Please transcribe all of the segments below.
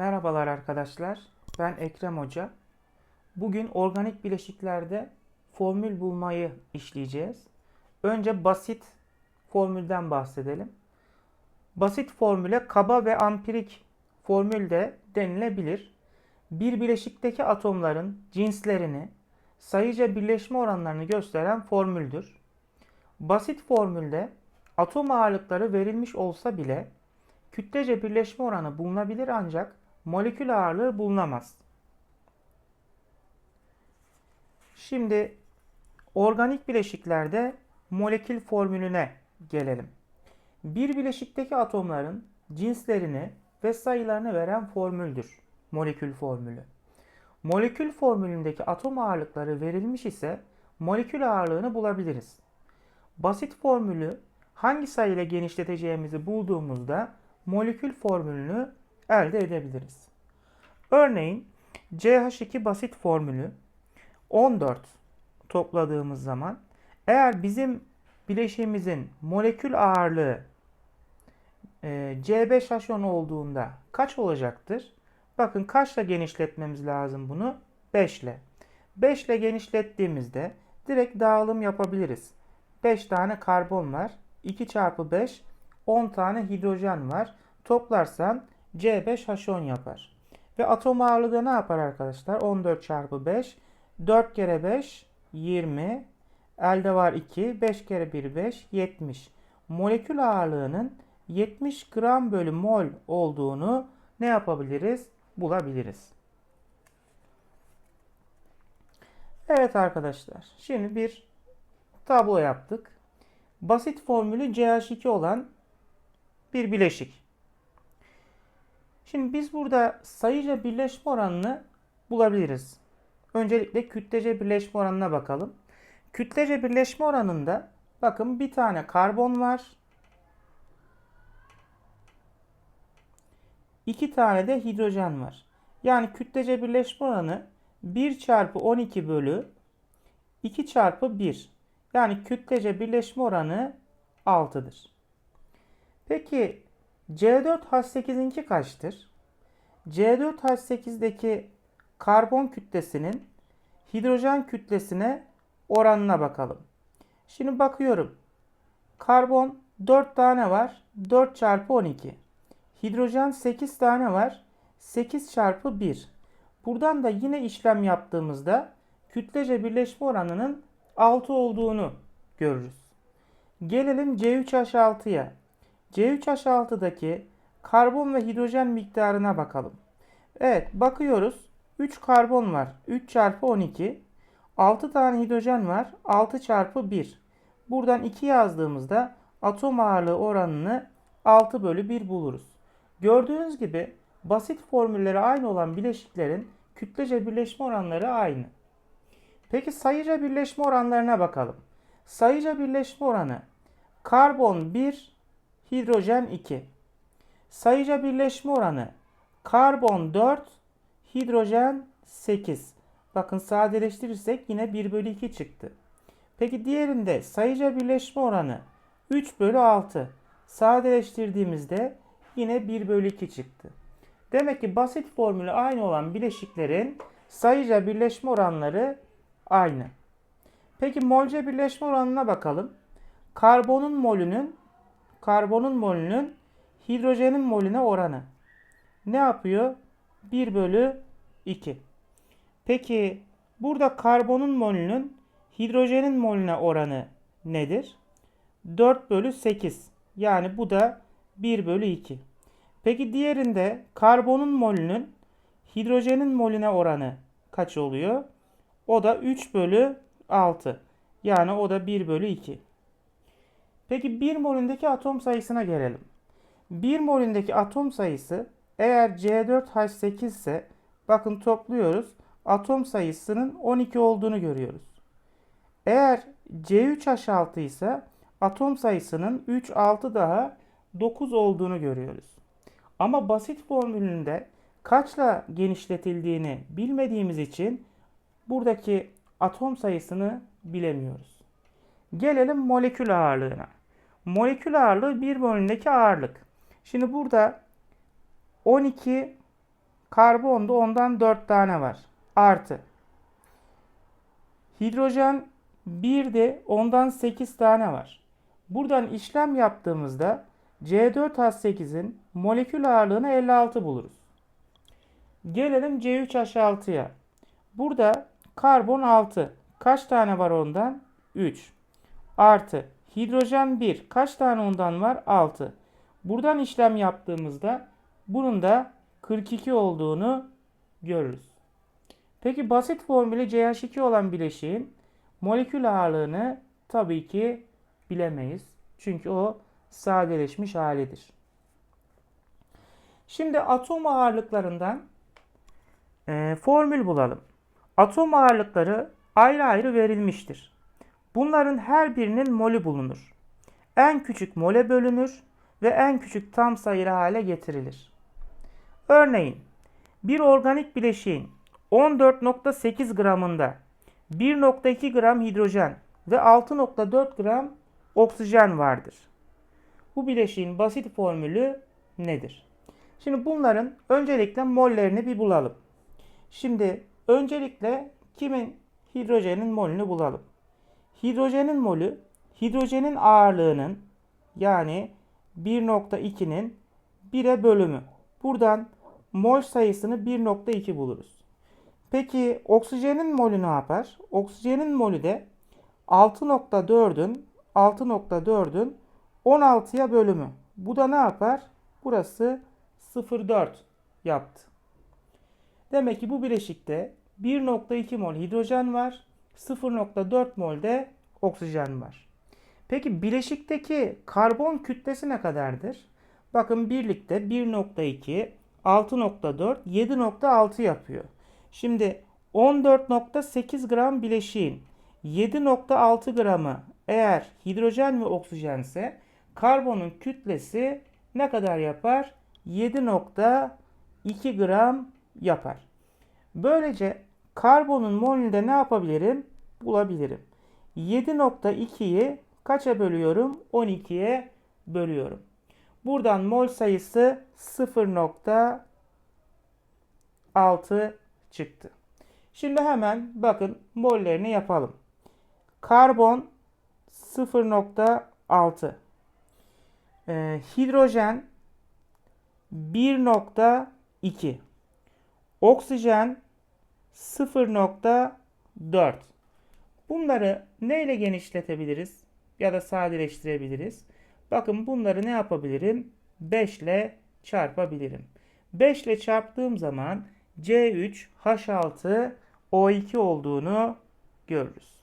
Merhabalar arkadaşlar. Ben Ekrem Hoca. Bugün organik bileşiklerde formül bulmayı işleyeceğiz. Önce basit formülden bahsedelim. Basit formüle kaba ve ampirik formül de denilebilir. Bir bileşikteki atomların cinslerini, sayıca birleşme oranlarını gösteren formüldür. Basit formülde atom ağırlıkları verilmiş olsa bile kütlece birleşme oranı bulunabilir ancak molekül ağırlığı bulunamaz. Şimdi organik bileşiklerde molekül formülüne gelelim. Bir bileşikteki atomların cinslerini ve sayılarını veren formüldür molekül formülü. Molekül formülündeki atom ağırlıkları verilmiş ise molekül ağırlığını bulabiliriz. Basit formülü hangi sayı ile genişleteceğimizi bulduğumuzda molekül formülünü elde edebiliriz. Örneğin CH2 basit formülü 14 topladığımız zaman eğer bizim bileşiğimizin molekül ağırlığı e, C5H10 olduğunda kaç olacaktır? Bakın kaçla genişletmemiz lazım bunu? 5 ile. 5 ile genişlettiğimizde direkt dağılım yapabiliriz. 5 tane karbon var. 2 çarpı 5 10 tane hidrojen var. Toplarsam C5H10 yapar. Ve atom ağırlığı da ne yapar arkadaşlar? 14 çarpı 5. 4 kere 5 20. Elde var 2. 5 kere 1 5. 70. Molekül ağırlığının 70 gram bölü mol olduğunu ne yapabiliriz? Bulabiliriz. Evet arkadaşlar. Şimdi bir tablo yaptık. Basit formülü CH2 olan bir bileşik. Şimdi biz burada sayıca birleşme oranını bulabiliriz. Öncelikle kütlece birleşme oranına bakalım. Kütlece birleşme oranında bakın bir tane karbon var. iki tane de hidrojen var. Yani kütlece birleşme oranı 1 çarpı 12 bölü 2 çarpı 1. Yani kütlece birleşme oranı 6'dır. Peki C4H8'inki kaçtır? C4H8'deki karbon kütlesinin hidrojen kütlesine oranına bakalım. Şimdi bakıyorum. Karbon 4 tane var. 4 çarpı 12. Hidrojen 8 tane var. 8 çarpı 1. Buradan da yine işlem yaptığımızda kütlece birleşme oranının 6 olduğunu görürüz. Gelelim C3H6'ya. C3H6'daki karbon ve hidrojen miktarına bakalım. Evet bakıyoruz. 3 karbon var. 3 çarpı 12. 6 tane hidrojen var. 6 çarpı 1. Buradan 2 yazdığımızda atom ağırlığı oranını 6 bölü 1 buluruz. Gördüğünüz gibi basit formülleri aynı olan bileşiklerin kütlece birleşme oranları aynı. Peki sayıca birleşme oranlarına bakalım. Sayıca birleşme oranı karbon 1, hidrojen 2. Sayıca birleşme oranı karbon 4, hidrojen 8. Bakın sadeleştirirsek yine 1 bölü 2 çıktı. Peki diğerinde sayıca birleşme oranı 3 bölü 6. Sadeleştirdiğimizde yine 1 bölü 2 çıktı. Demek ki basit formülü aynı olan bileşiklerin sayıca birleşme oranları aynı. Peki molce birleşme oranına bakalım. Karbonun molünün karbonun molünün hidrojenin molüne oranı. Ne yapıyor? 1 bölü 2. Peki burada karbonun molünün hidrojenin molüne oranı nedir? 4 bölü 8. Yani bu da 1 bölü 2. Peki diğerinde karbonun molünün hidrojenin molüne oranı kaç oluyor? O da 3 bölü 6. Yani o da 1 bölü 2. Peki 1 molündeki atom sayısına gelelim. 1 molündeki atom sayısı eğer C4H8 ise bakın topluyoruz. Atom sayısının 12 olduğunu görüyoruz. Eğer C3H6 ise atom sayısının 3 6 daha 9 olduğunu görüyoruz. Ama basit formülünde kaçla genişletildiğini bilmediğimiz için buradaki atom sayısını bilemiyoruz. Gelelim molekül ağırlığına. Molekül ağırlığı bir bölümdeki ağırlık. Şimdi burada 12 Karbonda ondan 4 tane var. Artı. Hidrojen 1'de ondan 8 tane var. Buradan işlem yaptığımızda C4H8'in molekül ağırlığını 56 buluruz. Gelelim C3H6'ya. Burada karbon 6. Kaç tane var ondan? 3. Artı hidrojen 1. Kaç tane ondan var? 6. Buradan işlem yaptığımızda bunun da 42 olduğunu görürüz. Peki basit formülü CH2 olan bileşiğin molekül ağırlığını tabii ki bilemeyiz. Çünkü o sadeleşmiş halidir. Şimdi atom ağırlıklarından e, formül bulalım. Atom ağırlıkları ayrı ayrı verilmiştir. Bunların her birinin molü bulunur. En küçük mole bölünür ve en küçük tam sayılı hale getirilir. Örneğin bir organik bileşiğin 14.8 gramında 1.2 gram hidrojen ve 6.4 gram oksijen vardır. Bu bileşiğin basit formülü nedir? Şimdi bunların öncelikle mollerini bir bulalım. Şimdi öncelikle kimin hidrojenin molünü bulalım. Hidrojenin molü hidrojenin ağırlığının yani 1.2'nin 1'e bölümü. Buradan mol sayısını 1.2 buluruz. Peki oksijenin molü ne yapar? Oksijenin molü de 6.4'ün 6.4'ün 16'ya bölümü. Bu da ne yapar? Burası 0.4 yaptı. Demek ki bu bileşikte 1.2 mol hidrojen var. 0.4 mol de oksijen var. Peki bileşikteki karbon kütlesi ne kadardır? Bakın birlikte 1.2, 6.4, 7.6 yapıyor. Şimdi 14.8 gram bileşiğin 7.6 gramı eğer hidrojen ve oksijense karbonun kütlesi ne kadar yapar? 7.2 gram yapar. Böylece karbonun molünde ne yapabilirim? Bulabilirim. 7.2'yi kaça bölüyorum? 12'ye bölüyorum. Buradan mol sayısı 0.6 çıktı. Şimdi hemen bakın mollerini yapalım. Karbon 0.6 ee, Hidrojen 1.2 Oksijen 0.4 Bunları neyle genişletebiliriz ya da sadeleştirebiliriz? Bakın bunları ne yapabilirim? 5 ile çarpabilirim. 5 ile çarptığım zaman C3 H6 O2 olduğunu görürüz.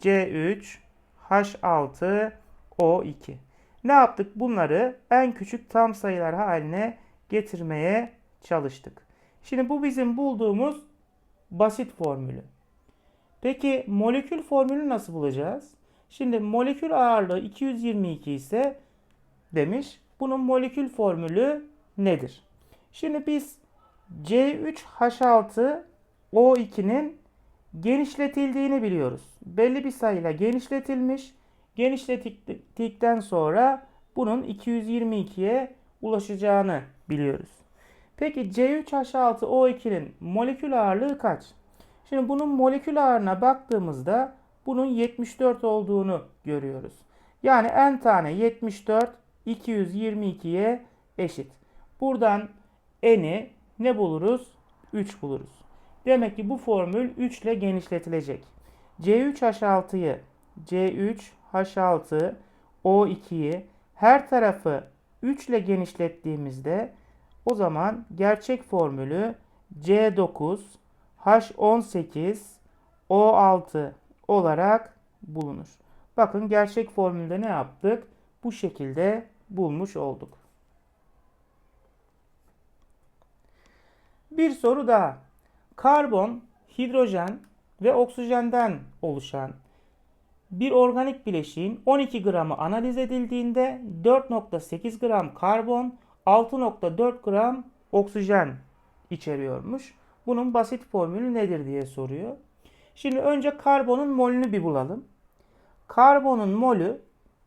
C3 H6 O2. Ne yaptık? Bunları en küçük tam sayılar haline getirmeye çalıştık. Şimdi bu bizim bulduğumuz basit formülü. Peki molekül formülü nasıl bulacağız? Şimdi molekül ağırlığı 222 ise demiş. Bunun molekül formülü nedir? Şimdi biz C3H6 O2'nin genişletildiğini biliyoruz. Belli bir sayıyla genişletilmiş. Genişletildikten sonra bunun 222'ye ulaşacağını biliyoruz. Peki C3H6O2'nin molekül ağırlığı kaç? Şimdi bunun molekül ağırlığına baktığımızda bunun 74 olduğunu görüyoruz. Yani n tane 74 222'ye eşit. Buradan n'i ne buluruz? 3 buluruz. Demek ki bu formül 3 ile genişletilecek. C3H6'yı C3H6 O2'yi her tarafı 3 ile genişlettiğimizde o zaman gerçek formülü C9 H18 O6 olarak bulunur. Bakın gerçek formülde ne yaptık? Bu şekilde bulmuş olduk. Bir soru daha. Karbon, hidrojen ve oksijenden oluşan bir organik bileşiğin 12 gramı analiz edildiğinde 4.8 gram karbon, 6.4 gram oksijen içeriyormuş. Bunun basit formülü nedir diye soruyor. Şimdi önce karbonun molünü bir bulalım. Karbonun molü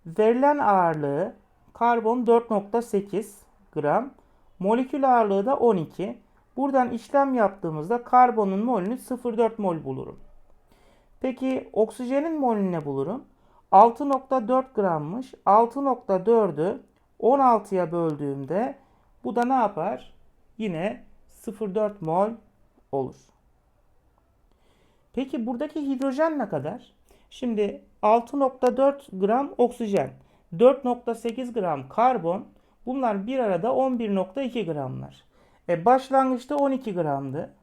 verilen ağırlığı karbon 4.8 gram, molekül ağırlığı da 12. Buradan işlem yaptığımızda karbonun molünü 0,4 mol bulurum. Peki oksijenin molünü ne bulurum? 6.4 grammış. 6.4'ü 16'ya böldüğümde bu da ne yapar? Yine 0,4 mol olur. Peki buradaki hidrojen ne kadar? Şimdi 6.4 gram oksijen, 4.8 gram karbon bunlar bir arada 11.2 gramlar. E başlangıçta 12 gramdı.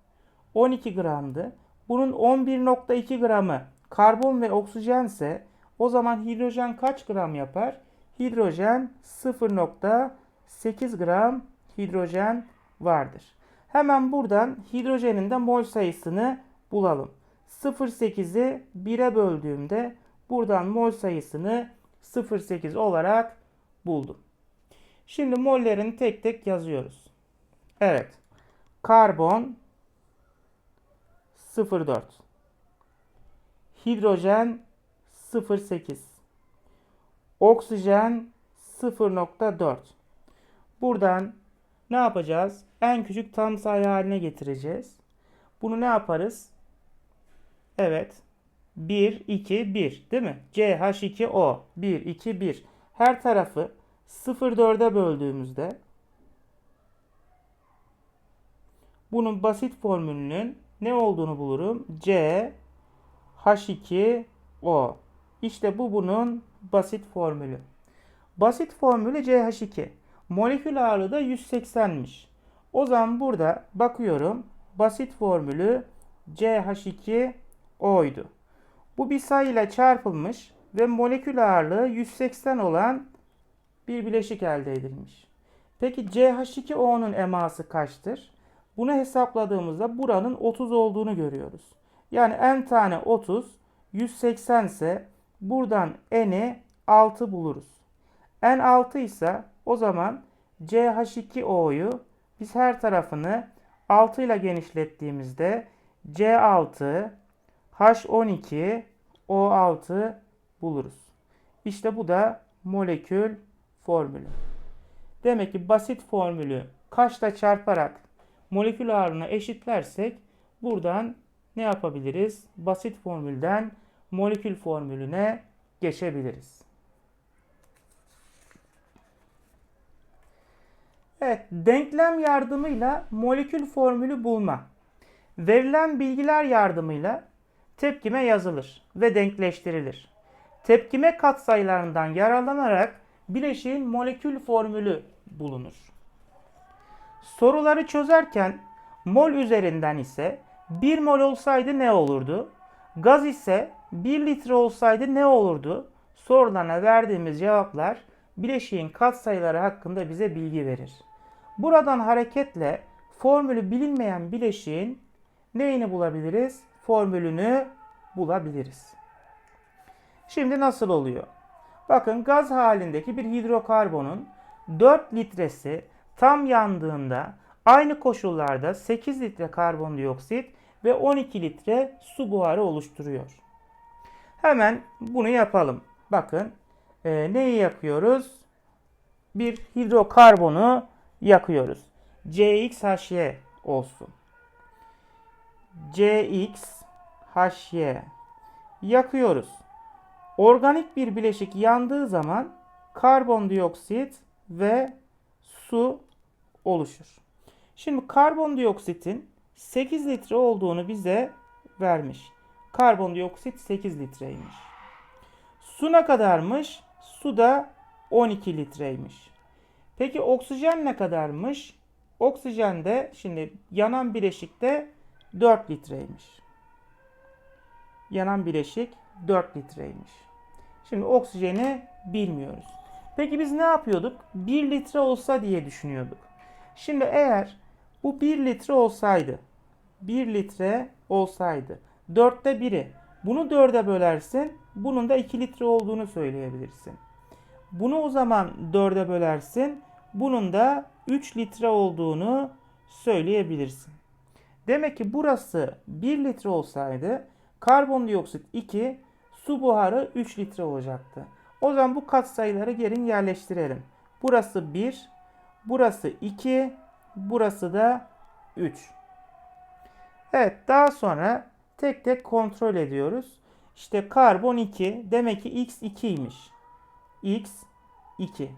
12 gramdı. Bunun 11.2 gramı karbon ve oksijense o zaman hidrojen kaç gram yapar? Hidrojen 0.8 gram hidrojen vardır. Hemen buradan hidrojenin de mol sayısını bulalım. 0.8'i 1'e böldüğümde buradan mol sayısını 0.8 olarak buldum. Şimdi mollerini tek tek yazıyoruz. Evet. Karbon 0.4 Hidrojen 0.8 Oksijen 0.4 Buradan ne yapacağız? En küçük tam sayı haline getireceğiz. Bunu ne yaparız? Evet. 1, 2, 1 değil mi? CH2O 1, 2, 1. Her tarafı 0,4'e böldüğümüzde bunun basit formülünün ne olduğunu bulurum. C H2O. İşte bu bunun basit formülü. Basit formülü CH2. Molekül ağırlığı da 180'miş. O zaman burada bakıyorum. Basit formülü CH2O'ydu. Bu bir sayıyla çarpılmış ve molekül ağırlığı 180 olan bir bileşik elde edilmiş. Peki CH2O'nun eması kaçtır? Bunu hesapladığımızda buranın 30 olduğunu görüyoruz. Yani n tane 30 180 ise buradan n'i 6 buluruz. n 6 ise o zaman CH2O'yu biz her tarafını 6 ile genişlettiğimizde C6 H12 O6 buluruz. İşte bu da molekül formülü. Demek ki basit formülü kaçla çarparak molekül ağırlığına eşitlersek buradan ne yapabiliriz? Basit formülden molekül formülüne geçebiliriz. Evet, denklem yardımıyla molekül formülü bulma. Verilen bilgiler yardımıyla tepkime yazılır ve denkleştirilir. Tepkime katsayılarından yararlanarak bileşiğin molekül formülü bulunur. Soruları çözerken mol üzerinden ise 1 mol olsaydı ne olurdu? Gaz ise 1 litre olsaydı ne olurdu? Sorularına verdiğimiz cevaplar bileşiğin katsayıları hakkında bize bilgi verir. Buradan hareketle formülü bilinmeyen bileşiğin neyini bulabiliriz? Formülünü bulabiliriz. Şimdi nasıl oluyor? Bakın gaz halindeki bir hidrokarbonun 4 litresi tam yandığında aynı koşullarda 8 litre karbondioksit ve 12 litre su buharı oluşturuyor. Hemen bunu yapalım. Bakın e, neyi yakıyoruz? Bir hidrokarbonu yakıyoruz. CXHY olsun. CXHY yakıyoruz. Organik bir bileşik yandığı zaman karbondioksit ve su oluşur. Şimdi karbondioksitin 8 litre olduğunu bize vermiş. Karbondioksit 8 litreymiş. Su ne kadarmış? Su da 12 litreymiş. Peki oksijen ne kadarmış? Oksijen de şimdi yanan bileşikte 4 litreymiş. Yanan bileşik 4 litreymiş. Şimdi oksijeni bilmiyoruz. Peki biz ne yapıyorduk? 1 litre olsa diye düşünüyorduk. Şimdi eğer bu 1 litre olsaydı, 1 litre olsaydı, 4'te 1'i bunu 4'e bölersin, bunun da 2 litre olduğunu söyleyebilirsin. Bunu o zaman 4'e bölersin, bunun da 3 litre olduğunu söyleyebilirsin. Demek ki burası 1 litre olsaydı karbondioksit 2, su buharı 3 litre olacaktı. O zaman bu katsayıları gelin yerleştirelim. Burası 1, burası 2, burası da 3. Evet daha sonra tek tek kontrol ediyoruz. İşte karbon 2 demek ki X 2'ymiş. X 2.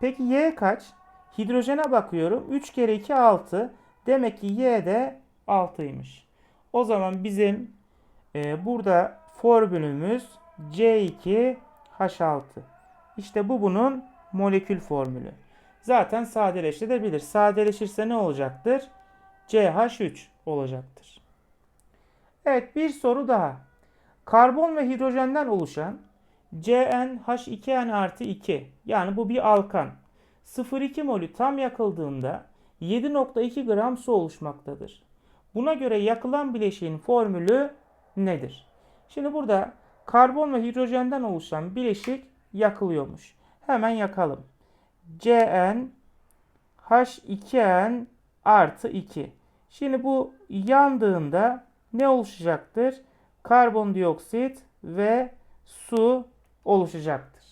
Peki Y kaç? Hidrojene bakıyorum. 3 kere 2 6. Demek ki Y de 6'ymış. O zaman bizim e, burada formülümüz C2H6. İşte bu bunun molekül formülü. Zaten sadeleştirebilir. Sadeleşirse ne olacaktır? CH3 olacaktır. Evet bir soru daha. Karbon ve hidrojenden oluşan CnH2n artı 2 yani bu bir alkan 0,2 molü tam yakıldığında 7,2 gram su oluşmaktadır. Buna göre yakılan bileşiğin formülü nedir? Şimdi burada karbon ve hidrojenden oluşan bileşik yakılıyormuş. Hemen yakalım. Cn H2n artı 2. Şimdi bu yandığında ne oluşacaktır? Karbondioksit ve su oluşacaktır.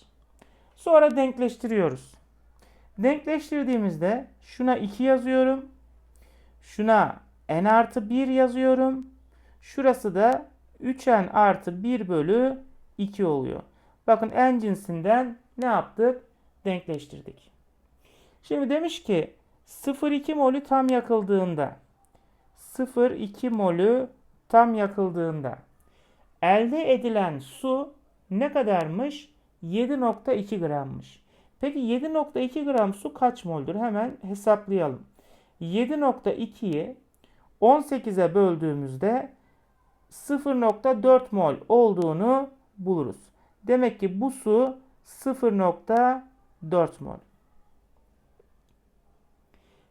Sonra denkleştiriyoruz. Denkleştirdiğimizde şuna 2 yazıyorum. Şuna n artı 1 yazıyorum. Şurası da 3n artı 1 bölü 2 oluyor. Bakın n cinsinden ne yaptık? Denkleştirdik. Şimdi demiş ki 0,2 molü tam yakıldığında 0,2 molü tam yakıldığında elde edilen su ne kadarmış? 7,2 grammış. Peki 7,2 gram su kaç moldür? Hemen hesaplayalım. 7,2'yi 18'e böldüğümüzde 0,4 mol olduğunu buluruz. Demek ki bu su 0,4 mol.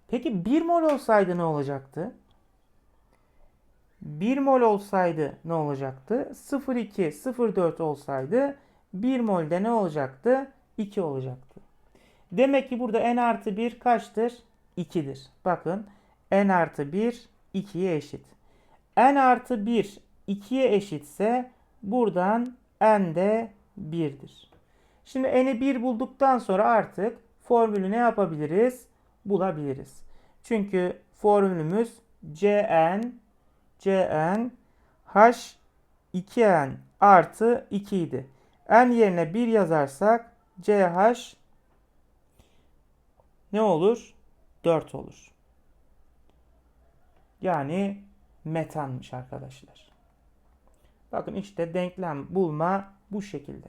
Peki 1 mol olsaydı ne olacaktı? 1 mol olsaydı ne olacaktı? 0,2, 0,4 olsaydı 1 molde ne olacaktı? 2 olacaktı. Demek ki burada n artı 1 kaçtır? 2'dir. Bakın n artı 1 2'ye eşit. n artı 1 2'ye eşitse buradan n de 1'dir. Şimdi n'i 1 bulduktan sonra artık formülü ne yapabiliriz? Bulabiliriz. Çünkü formülümüz Cn Cn H2n artı 2 idi. N yerine 1 yazarsak CH ne olur? 4 olur. Yani metanmış arkadaşlar. Bakın işte denklem bulma bu şekilde.